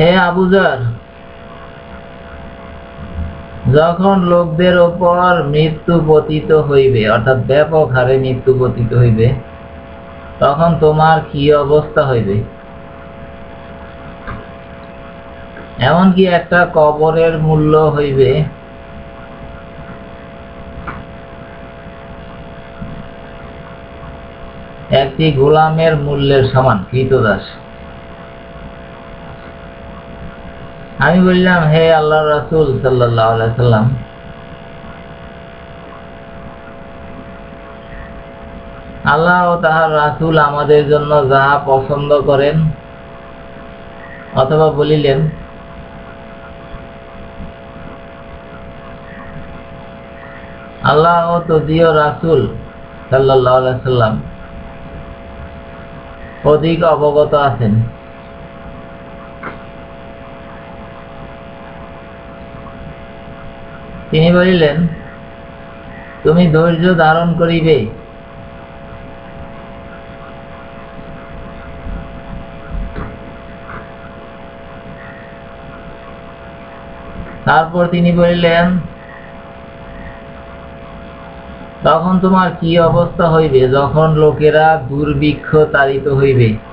হে আবুজার যখন লোকদের ওপর মৃত্যু পতিত হইবে, অর্থাৎ ব্যাপক হারে মৃত্যু পতিত হইবে, তখন তোমার কি অবস্থা হইবে? এমনকি একটা কবরের মূল্য হইবে, একটি গোলামের মূল্যের সমান, কৃতদাস। আমি বললাম, হে আল্লাহ রাসুল সাল্লাম আল্লাহ ও তাহার রাসুল আমাদের জন্য যাহা পছন্দ করেন অথবা বলিলেন, আল্লাহ ও তদীয় রাসুল সাল্লাহ সাল্লাম অধিক অবগত আছেন। তিনি বলিলেন, তুমি ধৈর্য ধারণ করিবে। তারপর তিনি বলিলেন, তখন তোমার কি অবস্থা হইবে যখন লোকেরা দুর্ভিক্ষ তাড়িত হইবে?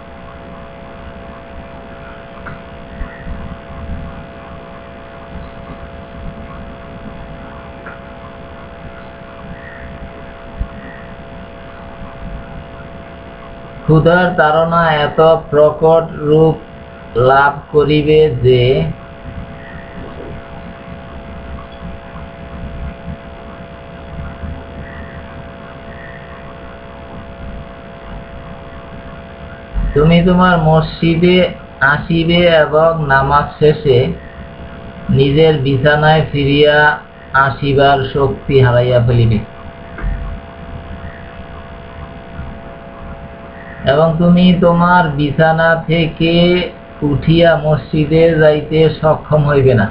ক্ষুধার তাড়না এত প্রকট রূপ লাভ করিবে যে তুমি তোমার মসজিদে আসিবে এবং নামাজ শেষে নিজের বিছানায় ফিরিয়া আসিবার শক্তি হারাইয়া ফেলিবে। এবং তুমি তোমার বিছানা থেকে উঠিয়া মসজিদে যাইতে সক্ষম হইবে না।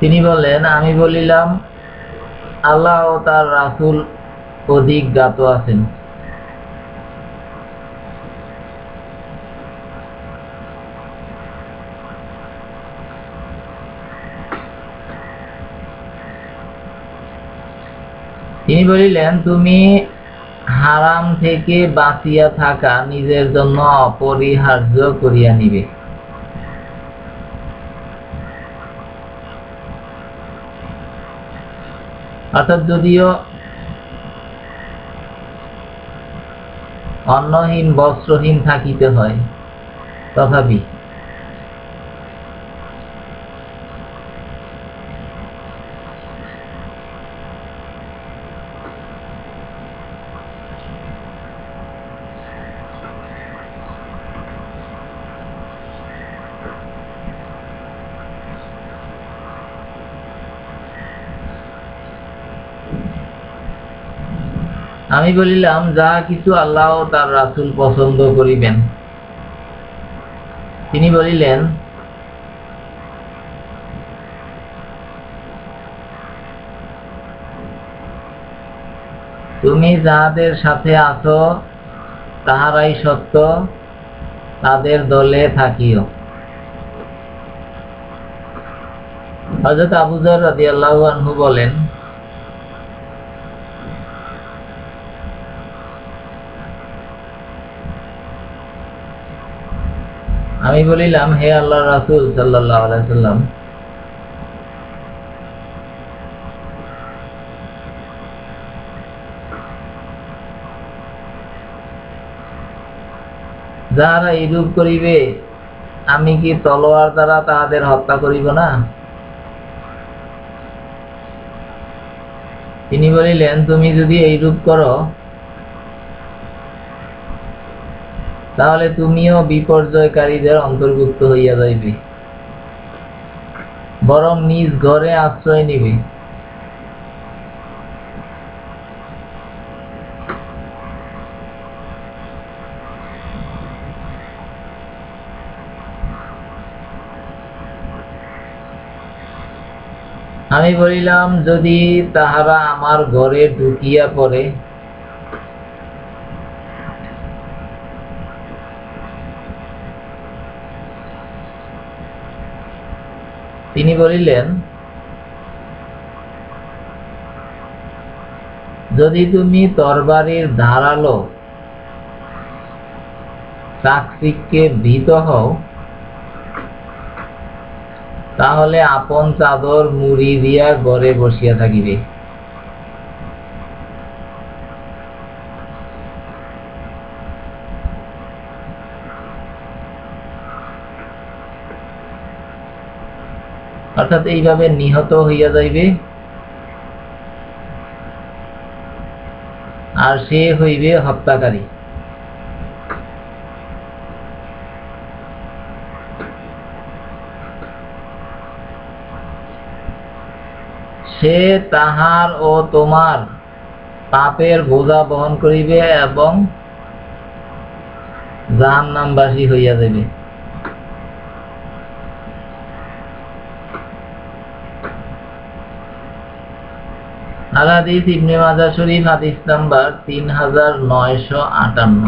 তিনি বলেন আমি বলিলাম, আল্লাহ ও তার রাসুল অধিক জ্ঞাত আছেন। তিনি বলিলেন, তুমি হারাম থেকে বাঁচিয়া থাকা নিজের জন্য অপরিহার্য করিয়া নিবে। অর্থাৎ যদিও অন্নহীন, বস্ত্রহীন থাকিতে হয়, তথাপি আমি বলিলাম, যা কিছু আল্লাহ তার রাসুল পছন্দ করিবেন। তিনি বলিলেন, তুমি যাহাদের সাথে আছো, তাহারাই সত্য, তাদের দলে থাকিও। হজরত আবুজার রাজি আল্লাহ আনহু বলেন আমি বলিলাম, হে আল্লাহ রাসুল সাল্লাহ আলাইসাল্লাম যাহারা এইরূপ করিবে, আমি কি তলোয়ার দ্বারা তাহাদের হত্যা করিব না? তিনি বলিলেন, তুমি যদি এইরূপ করো তাহলে তুমিও বিপর্যয়কারীদের অন্তর্ভুক্ত হইয়া যাইবে। বরং নিজ ঘরে আশ্রয় নিবে। আমি বলিলাম, যদি তাহারা আমার ঘরে ঢুকিয়া পড়ে তিনি বলিলেন, যদি তুমি তরবারির ধারালো চাকরিকে ভীত হও, তাহলে আপন চাদর মুড়ি দিয়া গড়ে বসিয়া থাকিবে। অর্থাৎ এইভাবে নিহত হইয়া যাইবে। আর সে হইবে হত্যাকারী। সে তাহার ও তোমার পাপের বোঝা বহন করিবে এবং জাহান্নামবাসী হইয়া যাবে আল ইবনে মাজাহ শরীফ হাদিস নাম্বার তিন হাজার নয়শো আটান্ন।